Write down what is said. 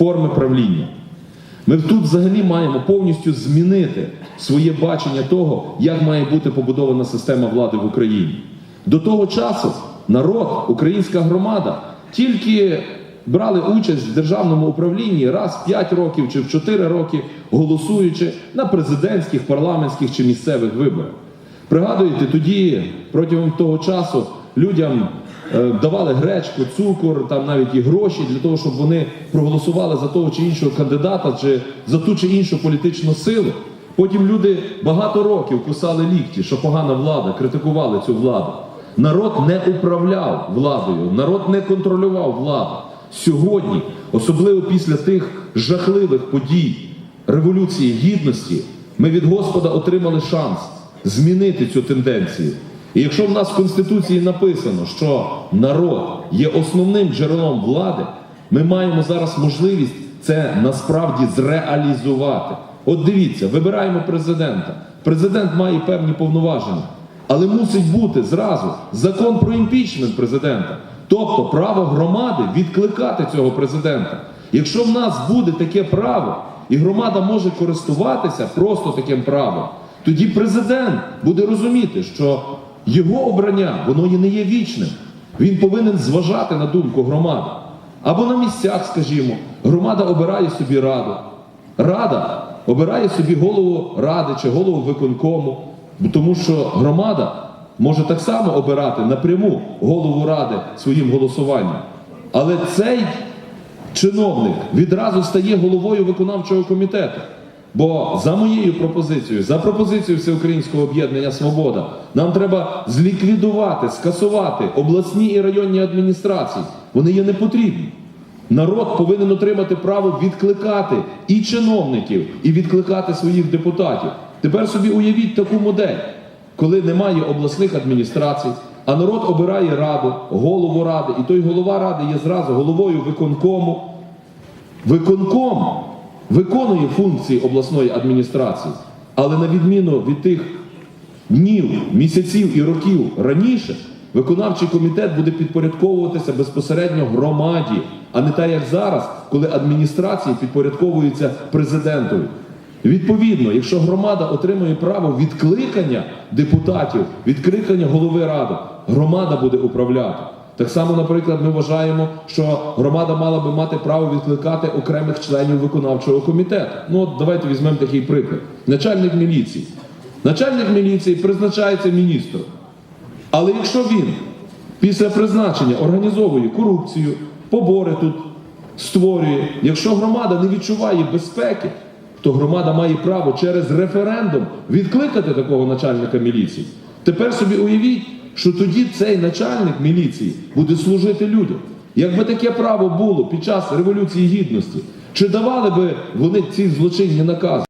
форми правління. Ми тут взагалі маємо повністю змінити своє бачення того, як має бути побудована система влади в Україні. До того часу народ, українська громада тільки брали участь в державному управлінні раз в 5 років чи в 4 роки, голосуючи на президентських, парламентських чи місцевих виборах. Пригадуєте, тоді протягом того часу людям давали гречку, цукор, там навіть і гроші для того, щоб вони проголосували за того чи іншого кандидата, чи за ту чи іншу політичну силу. Потім люди багато років кусали лікті, що погана влада, критикували цю владу. Народ не управляв владою, народ не контролював владу. Сьогодні, особливо після тих жахливих подій Революції Гідності, ми від Господа отримали шанс змінити цю тенденцію. І якщо в нас в Конституції написано, що народ є основним джерелом влади, ми маємо зараз можливість це насправді зреалізувати. От дивіться, вибираємо президента. Президент має певні повноваження, але мусить бути зразу закон про імпічмент президента, тобто право громади відкликати цього президента. Якщо в нас буде таке право, і громада може користуватися просто таким правом, тоді президент буде розуміти, що його обрання воно і не є вічним. Він повинен зважати на думку громади. Або на місцях, скажімо, громада обирає собі раду. Рада обирає собі голову ради чи голову виконкому, тому що громада може так само обирати напряму голову ради своїм голосуванням. Але цей чиновник відразу стає головою виконавчого комітету. Бо за моєю пропозицією, за пропозицією Всеукраїнського об'єднання Свобода, нам треба зліквідувати, скасувати обласні і районні адміністрації. Вони є непотрібні. Народ повинен отримати право відкликати і чиновників, і відкликати своїх депутатів. Тепер собі уявіть таку модель, коли немає обласних адміністрацій, а народ обирає раду, голову ради, і той голова ради є зразу головою виконкому. Виконком виконує функції обласної адміністрації, але на відміну від тих днів, місяців і років раніше, виконавчий комітет буде підпорядковуватися безпосередньо громаді, а не так як зараз, коли адміністрації підпорядковуються президентові. Відповідно, якщо громада отримує право відкликання депутатів, відкликання голови ради, громада буде управляти. Так само, наприклад, ми вважаємо, що громада мала би мати право відкликати окремих членів виконавчого комітету. Ну от давайте візьмемо такий приклад. Начальник міліції. Начальник міліції призначається міністром. Але якщо він після призначення організовує корупцію, побори тут створює, якщо громада не відчуває безпеки, то громада має право через референдум відкликати такого начальника міліції. Тепер собі уявіть, що тоді цей начальник міліції буде служити людям. Якби таке право було під час Революції Гідності, чи давали би вони ці злочинні накази?